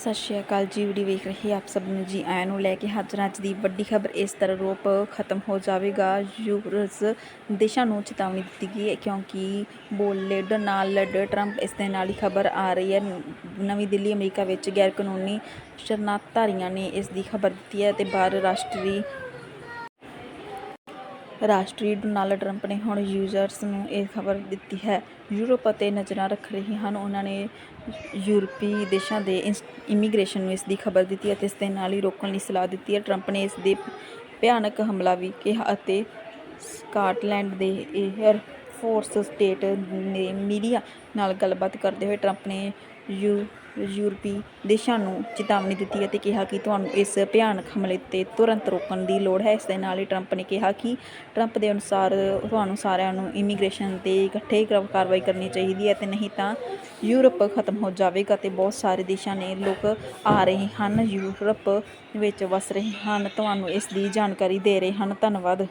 ਸਤਿ ਸ਼੍ਰੀ ਅਕਾਲ ਜੀ, ਵੀਡੀਓ ਵੇਖ ਰਹੇ ਆਪ ਸਭ ਨੂੰ ਜੀ। ਆਇਆਂ ਨੂੰ ਲੈ ਕੇ ਹਾਜ਼ਰ ਹਾਂ ਅੱਜ ਦੀ ਵੱਡੀ ਖਬਰ, ਇਸ ਤਰ੍ਹਾਂ ਰੋਪ ਖਤਮ ਹੋ ਜਾਵੇਗਾ। ਯੂਰਸ ਦੇਸ਼ਾਂ ਨੂੰ ਚੇਤਾਵਨੀ ਦਿੱਤੀ ਗਈ ਹੈ ਕਿਉਂਕਿ ਬੋਲੇ ਡੋਨਾਲਡ ਟਰੰਪ, ਇਸ ਦੇ ਨਾਲ ਹੀ ਖਬਰ ਆ ਰਹੀ ਹੈ। ਨਵੀਂ ਦਿੱਲੀ, ਅਮਰੀਕਾ ਵਿੱਚ ਗੈਰ ਕਾਨੂੰਨੀ ਸ਼ਰਨਾਰਥੀਆਂ ਨੇ ਇਸ ਦੀ ਖਬਰ ਦਿੱਤੀ ਹੈ ਤੇ ਬਾਹਰ ਰਾਸ਼ਟਰੀ ਰਾਸ਼ਟਰੀ ਡੋਨਾਲਡ ਟਰੰਪ ਨੇ ਹੁਣ ਯੂਜ਼ਰਸ ਨੂੰ ਇਹ ਖਬਰ ਦਿੱਤੀ ਹੈ। ਯੂਰਪ ਅਤੇ ਨਜ਼ਰਾਂ ਰੱਖ ਰਹੇ ਹਨ। ਉਹਨਾਂ ਨੇ ਯੂਰਪੀ ਦੇਸ਼ਾਂ ਦੇ ਇਮੀਗ੍ਰੇਸ਼ਨ ਨੂੰ ਇਸ ਦੀ ਖਬਰ ਦਿੱਤੀ ਅਤੇ ਇਸ ਦੇ ਨਾਲ ਹੀ ਰੋਕਣ ਲਈ ਸਲਾਹ ਦਿੱਤੀ ਹੈ। ਟਰੰਪ ਨੇ ਇਸ ਦੇ ਭਿਆਨਕ ਹਮਲਾ ਵੀ ਕਿਹਾ ਅਤੇ ਸਕਾਟਲੈਂਡ ਦੇ ਏਅਰ ਫੋਰਸ ਸਟੇਟ ਨੇ ਮੀਡੀਆ ਨਾਲ ਗੱਲਬਾਤ ਕਰਦੇ ਹੋਏ ਟਰੰਪ ਨੇ ਯੂ, ਯੂਰਪੀ ਦੇਸ਼ਾਂ ਨੂੰ ਚੇਤਾਵਨੀ ਦਿੱਤੀ ਅਤੇ ਕਿਹਾ ਕਿ ਤੁਹਾਨੂੰ ਇਸ ਭਿਆਨਕ ਹਮਲੇ ਤੇ ਤੁਰੰਤ ਰੋਕਣ ਦੀ ਲੋੜ ਹੈ। ਇਸ ਦੇ ਨਾਲ ਹੀ ਟਰੰਪ ਨੇ ਕਿਹਾ ਕਿ ਟਰੰਪ ਦੇ ਅਨੁਸਾਰ ਤੁਹਾਨੂੰ ਸਾਰਿਆਂ ਨੂੰ ਇਮੀਗ੍ਰੇਸ਼ਨ ਤੇ ਇਕੱਠੇ ਕਾਰਵਾਈ ਕਰਨੀ ਚਾਹੀਦੀ ਹੈ ਅਤੇ ਨਹੀਂ ਤਾਂ ਯੂਰਪ ਖਤਮ ਹੋ ਜਾਵੇਗਾ ਅਤੇ ਬਹੁਤ ਸਾਰੇ ਦੇਸ਼ਾਂ ਨੇ ਲੋਕ ਆ ਰਹੇ ਹਨ, ਯੂਰਪ ਵਿੱਚ ਵਸ ਰਹੇ ਹਨ। ਤੁਹਾਨੂੰ ਇਸ ਦੀ ਜਾਣਕਾਰੀ ਦੇ ਰਹੇ ਹਨ। ਧੰਨਵਾਦ।